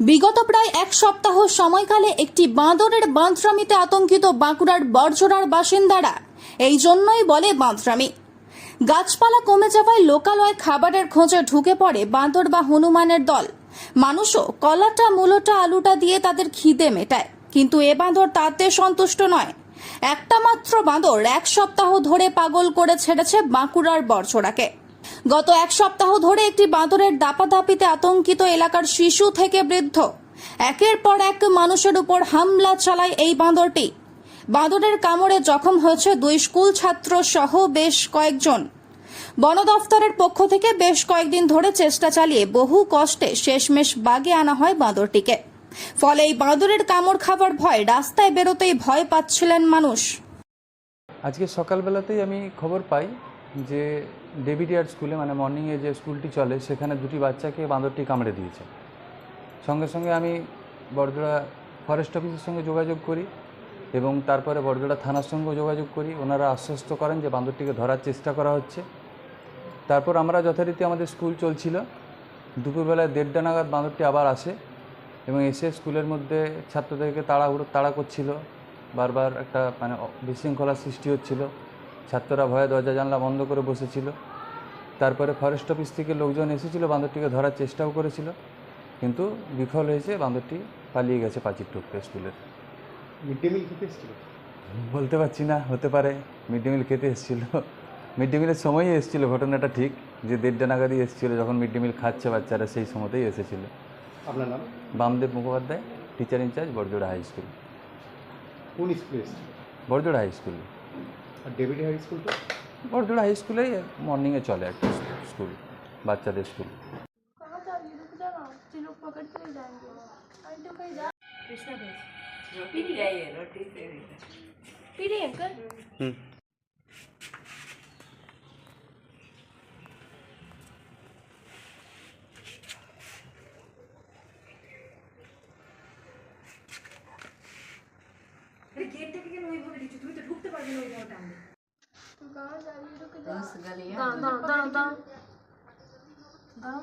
বিগত প্রায় এক সপ্তাহ সময়কালে একটি বাঁদরের বাঁধরামিতে আতঙ্কিত বাঁকুড়ার বর্জরার বাসিন্দারা এই জন্যই বলে বাঁধরামি। গাছপালা কমে যাওয়ায় লোকালয় খাবারের খোঁজে ঢুকে পড়ে বাঁদর বা হনুমানের দল। মানুষও কলাটা, মূলটা, আলুটা দিয়ে তাদের খিদে মেটায়। কিন্তু এ বাঁদর তাতে সন্তুষ্ট নয়। একটা মাত্র বাঁদর এক সপ্তাহ ধরে পাগল করে ছেড়েছে বাঁকুড়ার বর্ষরাকে গত এক সপ্তাহ ধরে একটি বাঁদরের দাপাদাপিতে আতঙ্কিত এলাকার শিশু থেকে বৃদ্ধ। একের পর এক মানুষের উপর হামলা চালায় এই বাঁদরটি। বাঁদরের কামড়ে জখম হয়েছে দুই স্কুল ছাত্র সহ বেশ কয়েকজন। বন দফতরের পক্ষ থেকে বেশ কয়েকদিন ধরে চেষ্টা চালিয়ে বহু কষ্টে শেষমেশ বাগে আনা হয় বাঁদরটিকে। ফলে এই বাঁদরের কামড় খাবার ভয়, রাস্তায় বেরোতেই ভয় পাচ্ছিলেন মানুষ। আজকে সকালবেলাতেই আমি খবর পাই যে ডেভিডিয়ার স্কুলে মানে মর্নিংয়ে যে স্কুলটি চলে, সেখানে দুটি বাচ্চাকে বাঁদরটি কামড়ে দিয়েছে। সঙ্গে সঙ্গে আমি বড়জোড়া ফরেস্ট অফিসের সঙ্গে যোগাযোগ করি এবং তারপরে বড়জোড়া থানার সঙ্গেও যোগাযোগ করি। ওনারা আশ্বস্ত করেন যে বাঁদরটিকে ধরার চেষ্টা করা হচ্ছে। তারপর আমরা যথারীতি আমাদের স্কুল চলছিল। দুপুরবেলায় দেড়টা নাগাদ বাঁদরটি আবার আসে এবং এসে স্কুলের মধ্যে ছাত্রদেরকে তাড়াহুড়ো, তাড়া করছিল। বারবার একটা মানে বিশৃঙ্খলার সৃষ্টি হচ্ছিল। ছাত্ররা ভয়ে দরজা জানলা বন্ধ করে বসেছিল। তারপরে ফরেস্ট অফিস থেকে লোকজন এসেছিল বান্দরটিকে ধরার চেষ্টাও করেছিল। কিন্তু বিফল হয়েছে বান্দরটি পালিয়ে গেছে পাঁচির টুকতে স্কুলের মিড ডে মিল খেতে এসেছিল? বলতে পারছি না হতে পারে মিড ডে মিল খেতে এসেছিল। মিড ডে মিলের সময়ই এসেছিল ঘটনাটা ঠিক যে দেড়টা নাগাদই এসেছিল যখন মিড ডে মিল খাচ্ছে বাচ্চারা সেই সময়তেই এসেছিল। আপনার নাম? Bamdev Mukhopadhyay teacher in charge Barjora high school কোন স্কুলে এসেছিল? Barjora high school David high school তো? বড়জোড়া হাই স্কুলেই মর্নিংয়ে চলে একটা স্কুল বাচ্চাদের স্কুল। कहाँ ਦਾਂ।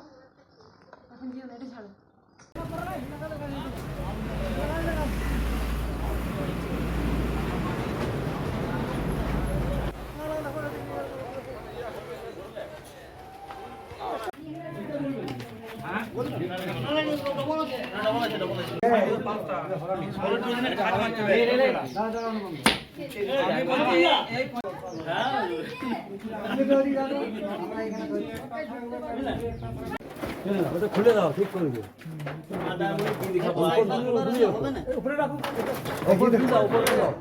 ਜੀ ਉਹਨੇ ਛੱਡ খুলে দাও ঠিক করে দিও উপরে রাখো উপরে দাও উপরে দাও